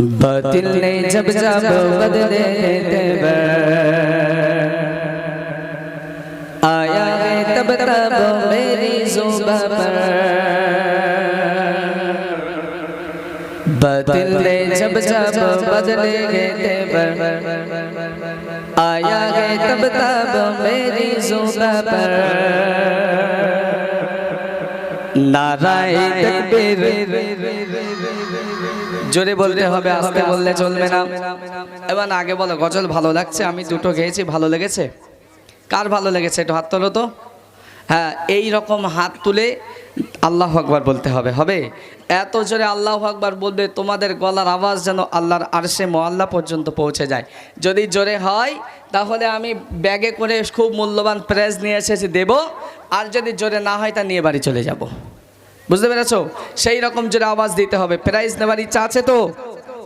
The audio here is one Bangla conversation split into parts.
बदल ने जब जब बदले देव आया है तब तब मेरी जुब पर। बातिल ने जब जब बदले गए देवर आया है तब तब मेरी जुब पर। नारायण तकबीर। জোরে বলতে হবে আস্তে বললে চলবে না। এবার আগে বলো গজল ভালো লাগছে? আমি দুটো গেয়েছি ভালো লেগেছে? কার ভালো লেগেছে? একটু হাত তোলো তো। হ্যাঁ এই রকম হাত তুলে আল্লাহ আকবার বলতে হবে হবে? এত জোরে আল্লাহ আকবার বলবে তোমাদের গলার আওয়াজ যেন আল্লাহর আরশে মোয়াল্লা পর্যন্ত পৌঁছে যায়। যদি জোরে হয় তাহলে আমি ব্যাগে করে খুব মূল্যবান প্রাইজ নিয়ে এসেছি দেব। আর যদি জোরে না হয় তা নিয়ে বাড়ি চলে যাব। বুঝতে পেরেছ? সেই রকম জোরে আওয়াজ দিতে হবে। প্রাইজ নেবার ইচ্ছা আছে তো?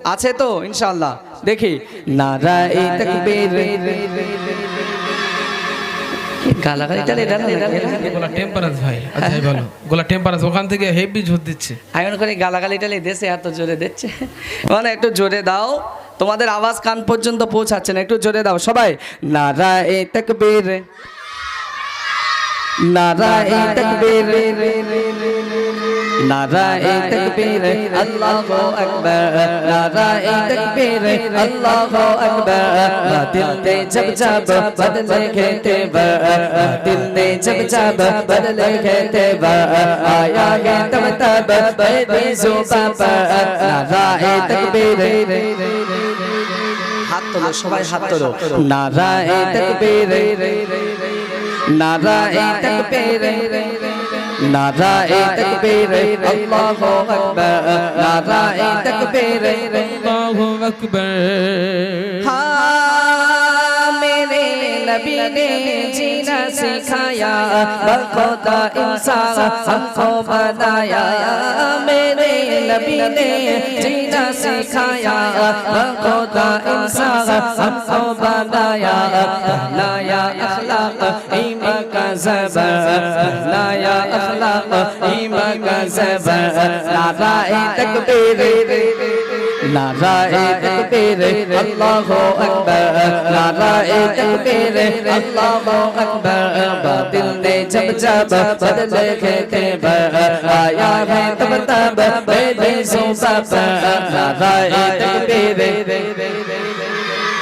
আছে তো ইনশাল্লাহ দেখি। একটু জোরে দাও। তোমাদের আওয়াজ কান পর্যন্ত পৌঁছাচ্ছে না একটু জোরে দাও। সবাই নারায় তকবীর। নারায় তকবীর। নারায়ে তাকবীর আল্লাহু আকবার। নারায়ে তাকবীর আল্লাহু আকবার। বাতিল তে জব জব বদলে খেতে বার। বাতিল তে জব জব বদলে খেতে বার। আয়া গে তব তব বেবি জুবা পার নারায়ে তাকবীর। হাত তোলো সবাই হাত তোলো। নারায়ে তাকবীর। নারায়ে তাকবীর। নারায় তকবীর আল্লাহু আকবার নারায় তকবীর আল্লাহু আকবার हाँ मेरे नबी ने जीना सिखाया बखुदा इंसान हमको बनाया मेरे नबी ने जीना सिखाया बखुदा इंसान हमको إما كذب, لا يا أخلاق, إما كذب. نعرائي تكبير নারায়ে তাকবীর আল্লাহু আকবার নারায়ে তাকবীর আল্লাহু আকবার বাতিল নে জব জব বদলে খেতে আয়া হে তব তব বেদে সুবাব নারায়ে তাকবীর